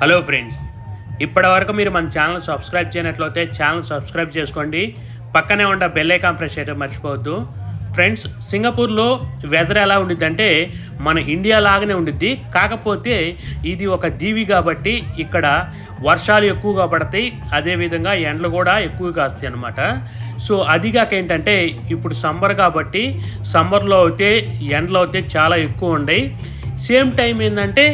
Hello friends ఇప్పటి వరకు మీరు మన ఛానల్ సబ్స్క్రైబ్ చేయనట్లయితే ఛానల్ సబ్స్క్రైబ్ చేసుకోండి. పక్కనే ఉన్న బెల్ ఐకాన్ ప్రెస్ చేయడం మర్చిపోవద్దు. ఫ్రెండ్స్ సింగపూర్లో వెదర్ ఎలా ఉండిద్దంటే మన ఇండియా లాగానే ఉండిద్ది. కాకపోతే ఇది ఒక దీవి కాబట్టి ఇక్కడ వర్షాలు ఎక్కువగా పడతాయి. అదేవిధంగా ఎండలు కూడా ఎక్కువగా వస్తాయి అన్నమాట. సో అదిగాక ఏంటంటే ఇప్పుడు సమ్మర్ కాబట్టి సమ్మర్లో అయితే ఎండలు అయితే చాలా ఎక్కువ ఉన్నాయి సేమ్ టైం ఏంటంటే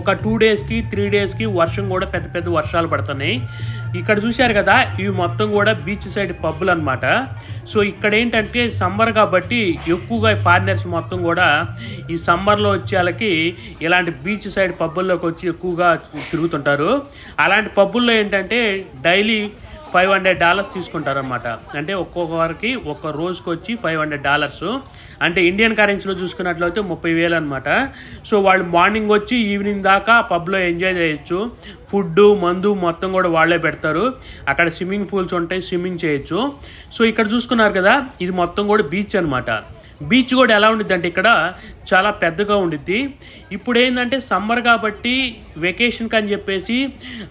ఒక టూ డేస్కి త్రీ డేస్కి వర్షం కూడా పెద్ద పెద్ద వర్షాలు పడుతున్నాయి. ఇక్కడ చూశారు కదా ఇవి మొత్తం కూడా బీచ్ సైడ్ పబ్బులు అనమాట సో ఇక్కడ ఏంటంటే సమ్మర్ కాబట్టి ఎక్కువగా ఫారినర్స్ మొత్తం కూడా ఈ సమ్మర్లో వచ్చే వాళ్ళకి ఇలాంటి బీచ్ సైడ్ పబ్బుల్లోకి వచ్చి ఎక్కువగా తిరుగుతుంటారు. అలాంటి పబ్బుల్లో ఏంటంటే డైలీ ఫైవ్ హండ్రెడ్ డాలర్స్ తీసుకుంటారనమాట అంటే ఒక్కొక్కరికి ఒక్క రోజుకి వచ్చి ఫైవ్ హండ్రెడ్ డాలర్స్. అంటే ఇండియన్ కరెన్సీలో చూసుకున్నట్లయితే ముప్పై వేలు అనమాట సో వాళ్ళు మార్నింగ్ వచ్చి ఈవినింగ్ దాకా పబ్లో ఎంజాయ్ చేయొచ్చు. ఫుడ్ మందు మొత్తం కూడా వాళ్ళే పెడతారు. అక్కడ స్విమ్మింగ్ పూల్స్ ఉంటాయి స్విమ్మింగ్ చేయొచ్చు. సో ఇక్కడ చూసుకున్నారు కదా ఇది మొత్తం కూడా బీచ్ అనమాట బీచ్ కూడా ఎలా ఉండిద్ది అంటే ఇక్కడ చాలా పెద్దగా ఉండిద్ది. ఇప్పుడు ఏంటంటే సమ్మర్ కాబట్టి వెకేషన్కి అని చెప్పేసి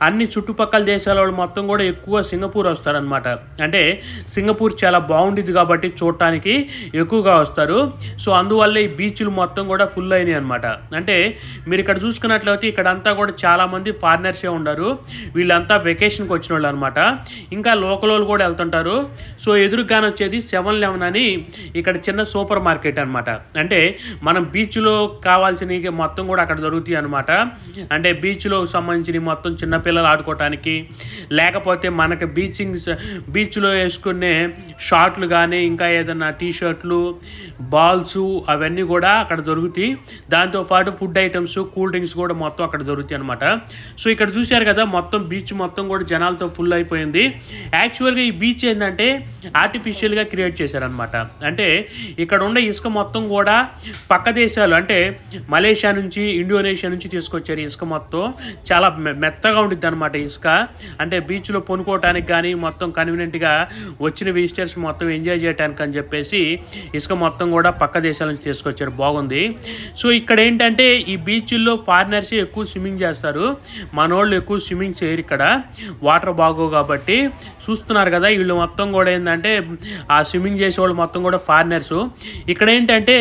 అన్ని చుట్టుపక్కల దేశాల వాళ్ళు మొత్తం కూడా ఎక్కువ సింగపూర్ వస్తారనమాట అంటే సింగపూర్ చాలా బాగుండిద్ది కాబట్టి చూడటానికి ఎక్కువగా వస్తారు. సో అందువల్ల ఈ బీచ్లు మొత్తం కూడా ఫుల్ అయినాయి అనమాట అంటే మీరు ఇక్కడ చూసుకున్నట్లయితే ఇక్కడంతా కూడా చాలామంది ఫారినర్సే ఉన్నారు వీళ్ళంతా వెకేషన్కి వచ్చిన వాళ్ళు అనమాట ఇంకా లోకల్ వాళ్ళు కూడా వెళ్తుంటారు. సో ఎదురుగానే వచ్చేది సెవెన్ లెవెన్ అని ఇక్కడ చిన్న సూపర్ సూపర్ మార్కెట్ అనమాట అంటే మనం బీచ్లో కావాల్సినవి మొత్తం కూడా అక్కడ దొరుకుతాయి అనమాట అంటే బీచ్లో సంబంధించిన మొత్తం చిన్నపిల్లలు ఆడుకోవటానికి లేకపోతే మనకి బీచింగ్ బీచ్లో వేసుకునే షార్ట్లు కానీ ఇంకా ఏదైనా టీ షర్ట్లు బాల్స్ అవన్నీ కూడా అక్కడ దొరుకుతాయి. దాంతోపాటు ఫుడ్ ఐటమ్స్ కూల్ డ్రింక్స్ కూడా మొత్తం అక్కడ దొరుకుతాయి అనమాట సో ఇక్కడ చూశారు కదా మొత్తం బీచ్ మొత్తం కూడా జనాలతో ఫుల్ అయిపోయింది. యాక్చువల్గా ఈ బీచ్ ఏంటంటే ఆర్టిఫిషియల్గా క్రియేట్ చేశారనమాట అంటే ఇక్కడ ఉన్న ఇసుక మొత్తం కూడా పక్క దేశాలు అంటే మలేషియా నుంచి ఇండోనేషియా నుంచి తీసుకొచ్చారు ఇసుక మొత్తం. చాలా మెత్తగా ఉండిద్ది అనమాట ఇసుక. అంటే బీచ్లో పొనుకోవటానికి కానీ మొత్తం కన్వీనియంట్గా వచ్చిన విజిటర్స్ మొత్తం ఎంజాయ్ చేయడానికి అని చెప్పేసి ఇసుక మొత్తం కూడా పక్క దేశాల నుంచి తీసుకొచ్చారు. బాగుంది. సో ఇక్కడ ఏంటంటే ఈ బీచ్ల్లో ఫారినర్స్ ఎక్కువ స్విమ్మింగ్ చేస్తారు. మనోళ్ళు ఎక్కువ స్విమ్మింగ్ చేయరు ఇక్కడ. వాటర్ బాగోవు కాబట్టి చూస్తున్నారు కదా వీళ్ళు మొత్తం కూడా ఏంటంటే ఆ స్విమ్మింగ్ చేసే వాళ్ళు మొత్తం కూడా ఫారినర్స్ ఇక్కడ ఏంటంటే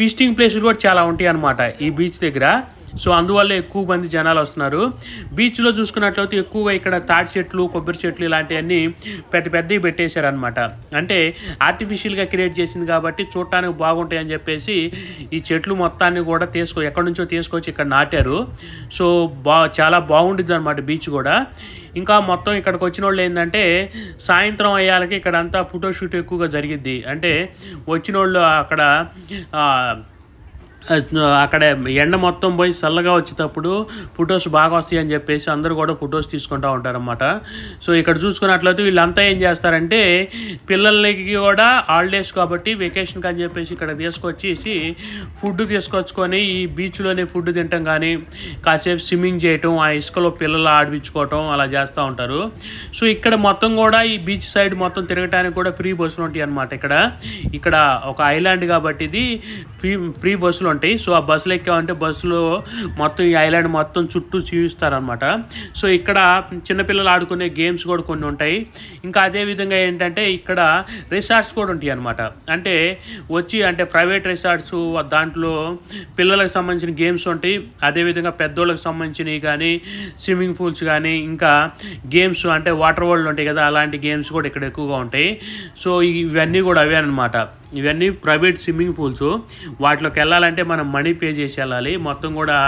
విజిటింగ్ ప్లేసులు కూడా చాలా ఉంటాయి అన్నమాట ఈ బీచ్ దగ్గర. సో అందువల్ల ఎక్కువ మంది జనాలు వస్తున్నారు. బీచ్లో చూసుకున్నట్లయితే ఎక్కువగా ఇక్కడ తాటి చెట్లు కొబ్బరి చెట్లు ఇలాంటివన్నీ పెద్ద పెద్దవి పెట్టేశారనమాట అంటే ఆర్టిఫిషియల్గా క్రియేట్ చేసింది కాబట్టి చూడటానికి బాగుంటాయి అని చెప్పేసి ఈ చెట్లు మొత్తాన్ని కూడా తీసుకో ఎక్కడి నుంచో తీసుకొచ్చి ఇక్కడ నాటారు. సో బా చాలా బాగుంటుంది అనమాట బీచ్ కూడా. ఇంకా మొత్తం ఇక్కడికి వచ్చిన వాళ్ళు ఏంటంటే సాయంత్రం అయ్యాలకి ఇక్కడ అంతా ఫోటోషూట్ ఎక్కువగా జరిగిద్ది. అంటే వచ్చిన వాళ్ళు అక్కడ అక్కడ ఎండ మొత్తం పోయి చల్లగా వచ్చేటప్పుడు ఫొటోస్ బాగా వస్తాయి అని చెప్పేసి అందరూ కూడా ఫొటోస్ తీసుకుంటూ ఉంటారన్నమాట. సో ఇక్కడ చూసుకున్నట్లయితే వీళ్ళంతా ఏం చేస్తారంటే పిల్లలకి కూడా హాలిడేస్ కాబట్టి వెకేషన్కి అని చెప్పేసి ఇక్కడ తీసుకొచ్చేసి ఫుడ్ తీసుకొచ్చుకొని ఈ బీచ్లోనే ఫుడ్ తినటం కానీ కాసేపు స్విమ్మింగ్ చేయటం ఆ ఇసుకలో పిల్లలు ఆడిపించుకోవటం అలా చేస్తూ ఉంటారు. సో ఇక్కడ మొత్తం కూడా ఈ బీచ్ సైడ్ మొత్తం తిరగటానికి కూడా ఫ్రీ బస్సులు ఉంటాయి అనమాట ఇక్కడ. ఇక్కడ ఒక ఐలాండ్ కాబట్టి ఇది ఫ్రీ ఫ్రీ బస్సులు ఉంటాయి. సో ఆ బస్సులు ఎక్కామంటే బస్సులో మొత్తం ఈ ఐలాండ్ మొత్తం చుట్టూ చూపిస్తారనమాట సో ఇక్కడ చిన్నపిల్లలు ఆడుకునే గేమ్స్ కూడా కొన్ని ఉంటాయి. ఇంకా అదేవిధంగా ఏంటంటే ఇక్కడ రిసార్ట్స్ కూడా ఉంటాయి అనమాట అంటే వచ్చి అంటే ప్రైవేట్ రిసార్ట్స్ దాంట్లో పిల్లలకు సంబంధించిన గేమ్స్ ఉంటాయి. అదేవిధంగా పెద్దోళ్ళకి సంబంధించినవి కానీ స్విమ్మింగ్ పూల్స్ కానీ ఇంకా గేమ్స్ అంటే వాటర్ వరల్డ్ ఉంటాయి కదా అలాంటి గేమ్స్ కూడా ఇక్కడ ఎక్కువగా ఉంటాయి. సో ఇవన్నీ కూడా అవే అనమాట ఇవన్నీ ప్రైవేట్ స్విమ్మింగ్ పూల్స్. వాటిలోకి వెళ్ళాలంటే మనం మనీ పే చేసి వెళ్ళాలి. మొత్తం కూడా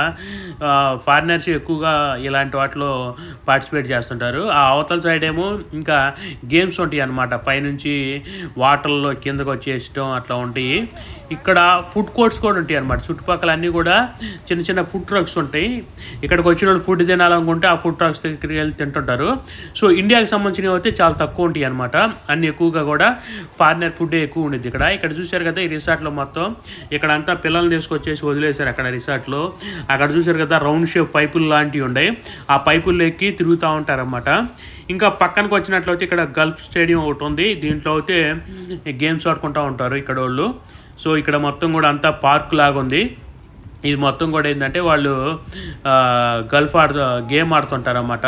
ఫారినర్స్ ఎక్కువగా ఇలాంటి వాటిలో పార్టిసిపేట్ చేస్తుంటారు. ఆ అవతల సైడ్ ఏమో ఇంకా గేమ్స్ ఉంటాయి అన్నమాట. పైనుంచి వాటర్లో కిందకు వచ్చేయటం అట్లా ఉంటాయి. ఇక్కడ ఫుడ్ కోర్ట్స్ కూడా ఉంటాయి అన్నమాట. చుట్టుపక్కల అన్నీ కూడా చిన్న చిన్న ఫుడ్ ట్రక్స్ ఉంటాయి. ఇక్కడికి వచ్చిన వాళ్ళు ఫుడ్ తినాలనుకుంటే ఆ ఫుడ్ ట్రక్స్ దగ్గరికి వెళ్ళి తింటుంటారు. సో ఇండియాకి సంబంధించినవి అయితే చాలా తక్కువ ఉంటాయి అనమాట అన్ని ఎక్కువగా కూడా ఫారినర్ ఫుడ్ ఎక్కువ ఉండేది ఇక్కడ. ఇక్కడ చూశారు కదా ఈ రిసార్ట్లో మొత్తం. ఇక్కడ అంతా పిల్లల్ని తీసుకొచ్చేసి వదిలేశారు అక్కడ రిసార్ట్లో. అక్కడ చూశారు కదా రౌండ్ షేప్ పైపులు లాంటివి ఉన్నాయి ఆ పైపుల్లో ఎక్కి తిరుగుతూ ఉంటారన్నమాట. ఇంకా పక్కనకి వచ్చినట్లయితే ఇక్కడ గల్ఫ్ స్టేడియం ఒకటి ఉంది. దీంట్లో అయితే గేమ్స్ ఆడుకుంటూ ఉంటారు ఇక్కడ వాళ్ళు. సో ఇక్కడ మొత్తం కూడా అంతా పార్క్ లాగా ఉంది. ఇది మొత్తం కూడా ఏంటంటే వాళ్ళు గల్ఫ్ ఆడుతూ గేమ్ ఆడుతుంటారు అన్నమాట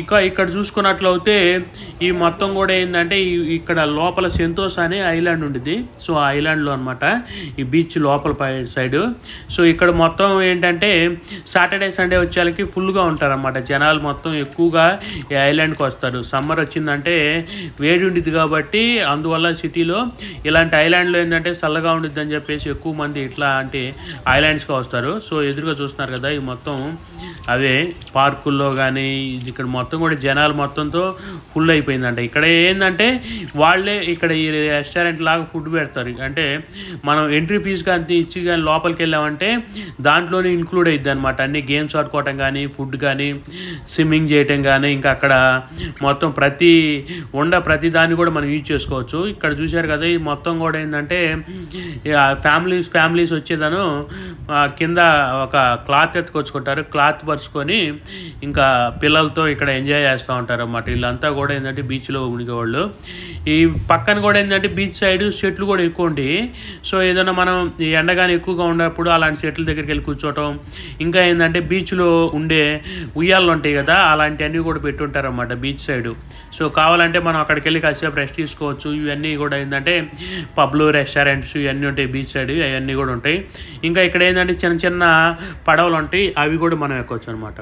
ఇక ఇక్కడ చూసుకున్నట్లయితే ఈ మొత్తం కూడా ఏంటంటే ఇక్కడ లోపల సెంతోస్ అనే ఐలాండ్ ఉండిద్ది. సో ఆ ఐలాండ్లో అనమాట ఈ బీచ్ లోపల సైడు సైడ్. సో ఇక్కడ మొత్తం ఏంటంటే సాటర్డే సండే వచ్చేళ్ళకి ఫుల్గా ఉంటారన్నమాట. జనాలు మొత్తం ఎక్కువగా ఈ ఐలాండ్కి వస్తారు. సమ్మర్ వచ్చిందంటే వేడి ఉండిద్ది కాబట్టి అందువల్ల సిటీలో ఇలాంటి ఐలాండ్లో ఏంటంటే చల్లగా ఉండిద్ది అని చెప్పేసి ఎక్కువ మంది ఇట్లాంటి ఐలాండ్స్కి వస్తారు. సో ఎదురుగా చూస్తున్నారు కదా ఈ మొత్తం అవే పార్కుల్లో కానీ ఇక్కడ మొత్తం కూడా జనాలు మొత్తంతో ఫుల్ అయిపోయిందంట. ఇక్కడ ఏంటంటే వాళ్ళే ఇక్కడ ఈ రెస్టారెంట్ లాగా ఫుడ్ పెడతారు. అంటే మనం ఎంట్రీ ఫీజు కానీ ఇచ్చి కానీ లోపలికి వెళ్ళామంటే దాంట్లోనే ఇంక్లూడ్ అయ్యిద్ది అనమాట అన్ని గేమ్స్ ఆడుకోవటం కానీ ఫుడ్ కానీ స్విమ్మింగ్ చేయటం కానీ ఇంకా అక్కడ మొత్తం ప్రతి ఉండ ప్రతి దాన్ని కూడా మనం యూజ్ చేసుకోవచ్చు. ఇక్కడ చూశారు కదా ఈ మొత్తం కూడా ఏంటంటే ఫ్యామిలీస్ ఫ్యామిలీస్ వచ్చేదాను. కింద ఒక క్లాత్ ఎత్తుకొచ్చుకుంటారు. క్లాత్ పరుచుకొని ఇంకా పిల్లలతో ఇక్కడ ఎంజాయ్ చేస్తూ ఉంటారు అన్నమాట వీళ్ళంతా కూడా ఏంటంటే బీచ్లో ఉనికేవాళ్ళు ఈ పక్కన కూడా ఏంటంటే బీచ్ సైడ్ చెట్లు కూడా ఎక్కువ ఉండి. సో ఏదైనా మనం ఈ ఎండగానే ఎక్కువగా ఉన్నప్పుడు అలాంటి చెట్ల దగ్గరికి వెళ్ళి కూర్చోవటం ఇంకా ఏంటంటే బీచ్లో ఉండే ఉయ్యాలు ఉంటాయి కదా అలాంటివన్నీ కూడా పెట్టుంటారు అన్నమాట బీచ్ సైడ్. సో కావాలంటే మనం అక్కడికి వెళ్ళి కాసేపు రెస్ట్ తీసుకోవచ్చు. ఇవన్నీ కూడా ఏంటంటే పబ్లు రెస్టారెంట్స్ ఇవన్నీ ఉంటాయి బీచ్ సైడ్ అవన్నీ కూడా ఉంటాయి. ఇంకా ఇక్కడ ఏంటంటే చిన్న చిన్న పడవలు ఉంటాయి అవి కూడా మనం ఎక్కొచ్చు అనమాట